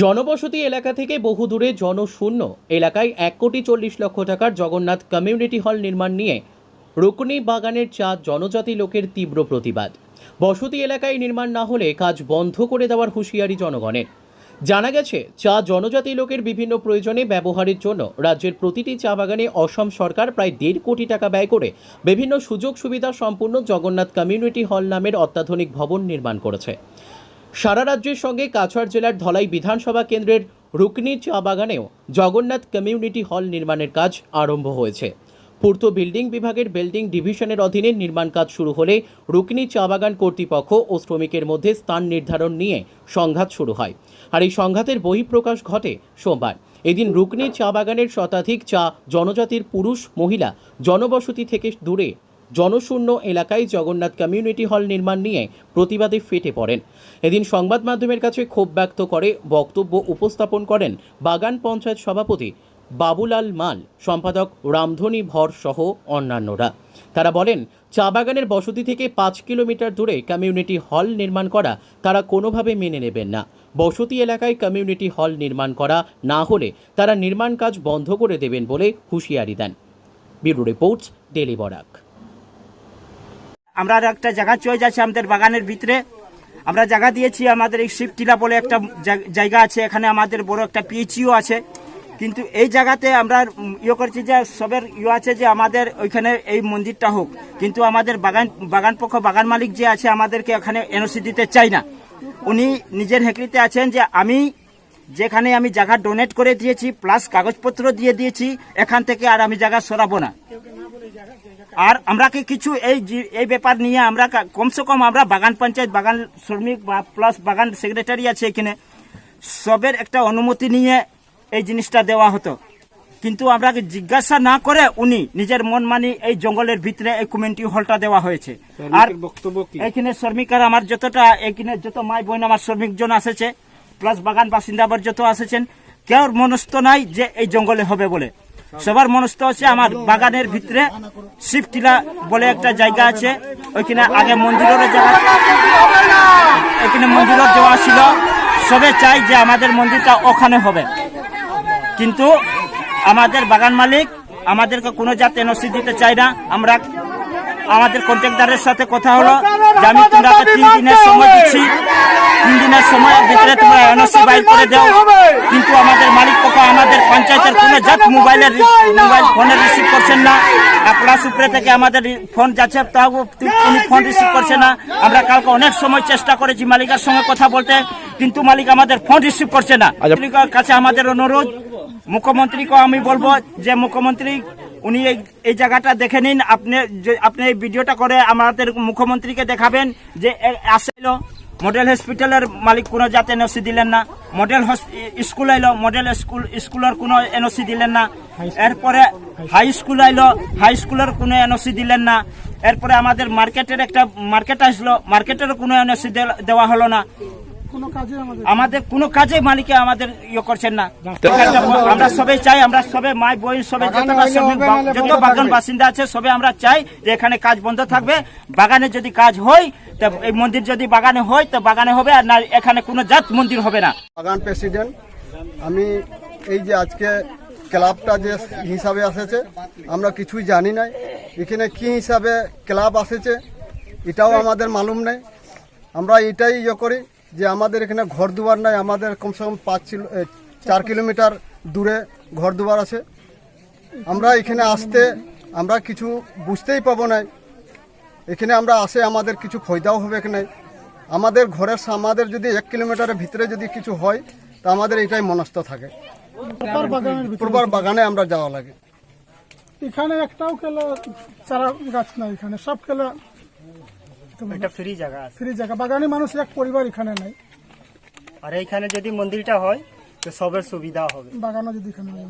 জনবসতি এলাকা থেকে বহু দূরে জনশূন্য এলাকায় এক কোটি চল্লিশ লক্ষ টাকার জগন্নাথ কমিউনিটি হল নির্মাণ নিয়ে রুকনি বাগানের চা জনজাতি লোকের তীব্র প্রতিবাদ। বসতি এলাকায় নির্মাণ না হলে কাজ বন্ধ করে দেওয়ার হুঁশিয়ারি জনগণের। জানা গেছে, চা জনজাতি লোকের বিভিন্ন প্রয়োজনে ব্যবহারের জন্য রাজ্যের প্রতিটি চা বাগানে অসম সরকার প্রায় দেড় কোটি টাকা ব্যয় করে বিভিন্ন সুযোগ সুবিধা সম্পূর্ণ জগন্নাথ কমিউনিটি হল নামের অত্যাধুনিক ভবন নির্মাণ করেছে। সারা রাজ্যের সঙ্গে কাছাড় জেলার ধলাই বিধানসভা কেন্দ্রের রুকনি চা বাগানেও জগন্নাথ কমিউনিটি হল নির্মাণের কাজ আরম্ভ হয়েছে। পূর্ত বিল্ডিং বিভাগের বিল্ডিং ডিভিশনের অধীনে নির্মাণ কাজ শুরু হলে রুকনি চা বাগান কর্তৃপক্ষ ও শ্রমিকের মধ্যে স্থান নির্ধারণ নিয়ে সংঘাত শুরু হয়। আর এই সংঘাতের বহিঃপ্রকাশ ঘটে সোমবার। এদিন রুকনি চা বাগানের শতাধিক চা জনজাতির পুরুষ, মহিলা জনবসতি থেকে দূরে জনশূন্য এলাকায় জগন্নাথ কমিউনিটি হল নির্মাণ নিয়ে প্রতিবাদে ফেটে পড়েন। এদিন সংবাদ মাধ্যমের কাছে ক্ষোভ ব্যক্ত করে বক্তব্য উপস্থাপন করেন বাগান পঞ্চায়েত সভাপতি বাবুলাল মাল, সম্পাদক রামধনী ভর সহ অন্যান্যরা। তারা বলেন, চা বাগানের বসতি থেকে পাঁচ কিলোমিটার দূরে কমিউনিটি হল নির্মাণ করা তারা কোনোভাবে মেনে নেবেন না। বসতি এলাকায় কমিউনিটি হল নির্মাণ করা না হলে তারা নির্মাণ কাজ বন্ধ করে দেবেন বলে হুঁশিয়ারি দেন। Bureau reports daily Barak. আমরা আর একটা জায়গা চয়ে যাচ্ছে আমাদের বাগানের ভিতরে। আমরা জায়গা দিয়েছি আমাদের এই শিবটিলা বলে একটা জায়গা আছে, এখানে আমাদের বড় একটা পিএইচিও আছে। কিন্তু এই জায়গাতে আমরা ইয়ে করছি যে সবের ইয়ে আছে যে আমাদের ওইখানে এই মন্দিরটা হোক। কিন্তু আমাদের বাগান বাগান পক্ষ, বাগান মালিক যে আছে আমাদেরকে এখানে এনওসি দিতে চাই না। উনি নিজের হেকরিতে আছেন যে আমি যেখানে আমি জায়গা ডোনেট করে দিয়েছি প্লাস কাগজপত্র দিয়ে দিয়েছি, এখান থেকে আর আমি জায়গা সরাবো না। আর আমরা কি কিছু এই এই ব্যাপার নিয়ে আমরা কমসে কম আমরা বাগান পঞ্চায়েত বাগান শ্রমিক বা প্লাস বাগান সেক্রেটারি আছে এখানে। সবের একটা অনুমতি নিয়ে এই জিনিসটা দেওয়া হতো। কিন্তু আমরা জিজ্ঞাসা না করে উনি নিজের মন মানি এই জঙ্গলের ভিতরে এই কমিউনিটি হলটা দেওয়া হয়েছে। আর বক্তব্য এখানে শ্রমিকার আমার যতটা এখানে যত মাই বোন আমার শ্রমিকজন আসেছে প্লাস বাগান বাসিন্দা আবার যত আসেছেন কেউ মনস্থ নাই যে এই জঙ্গলে হবে বলে। সবার মনস্থ আছে আমার বাগানের ভিতরে। শিবটিলা বলে একটা জায়গা আছে, ওইখানে আগে মন্দিরের জায়গা এখানে মন্দিরের যাওয়া ছিল। সবে চাই যে আমাদের মন্দিরটা ওখানে হবে। কিন্তু আমাদের বাগান মালিক আমাদেরকে কোনো জাত এনওসি দিতে চায় না। আমরা আমাদের কন্ট্রাক্টারের সাথে কথা হলো, যে আমি তোমরা তিন দিনের সময় দিচ্ছি। দিনের সময়ের ভিতরে তোমরা এনওসি বাইর করে দাও। কিন্তু আমাদের মালিক পক্ষ আমাদের পঞ্চায়েতের কোনো জাত মোবাইলের মোবাইল ফোনে রিসিভ করছেন না। আপনার উপরে থেকে আমাদের ফোন যাচ্ছে তাও উনি ফোন রিসিভ করছে না। আমরা কালকে অনেক সময় চেষ্টা করেছি মালিকের সঙ্গে কথা বলতে কিন্তু মালিক আমাদের ফোন রিসিভ করছে না। মালিকের কাছে আমাদের অনুরোধ মুখ্যমন্ত্রীকে আমি বলব যে মুখ্যমন্ত্রী উনি এই- জায়গাটা দেখে নিন। আপনি যে- আপনি এই ভিডিওটা করে আমাদের মুখ্যমন্ত্রীকে দেখাবেন যে আসলো মডেল হসপিটালের মালিক কোনো জাত এনওসি দিলেন না মডেল স্কুল আইলো মডেল স্কুল স্কুলের কোনো এনওসি দিলেন না এরপরে হাই স্কুল আইলো হাই স্কুলের কোনো এনওসি দিলেন না এরপরে আমাদের মার্কেটের একটা মার্কেট আসলো মার্কেটের কোনো এনওসি দেওয়া হলো না। আমাদের কোনো কাজে মালিকে আমাদের ইয়ে করছেন না। আমরা সবাই চাই আমরা সবে মাই বোন সবে যত বাগান বাসিন্দা আছে সবে আমরা চাই যে এখানে কাজ বন্ধ থাকবে। বাগানে যদি কাজ হয় তো এই মন্দির যদি বাগানে হয় তো বাগানে হবে আর না এখানে কোনো জাত মন্দির হবে না। বাগান প্রেসিডেন্ট আমি এই যে আজকে ক্লাবটা যে হিসাবে আসেছে আমরা কিছুই জানি না এখানে কি হিসাবে ক্লাব আসেছে এটাও আমাদের মালুম নেই। আমরা এটাই ইয়ে করি যে আমাদের এখানে ঘর দুয়ার নাই আমাদের কমসে কম পাঁচ চার কিলোমিটার দূরে ঘর দুয়ার আছে। আমরা এখানে আসতে আমরা কিছু বুঝতেই পাবো না এখানে আমরা আসে আমাদের কিছু ফায়দাও হবে এখানে আমাদের ঘরের আমাদের যদি এক কিলোমিটারের ভিতরে যদি কিছু হয় তা আমাদের এটাই মনস্থ থাকে। পূর্বার বাগানে আমরা যাওয়া লাগে। এখানে একটাও কেলা চারা গাছ নাই এখানে সব কেলা এটা ফ্রি জায়গা আছে। ফ্রি জায়গা। বাগানে মানুষ এক পরিবার এখানে নাই। আর এইখানে যদি মন্দিরটা হয় তো সবের সুবিধা হবে। বাগানও যদি এখানে হয়।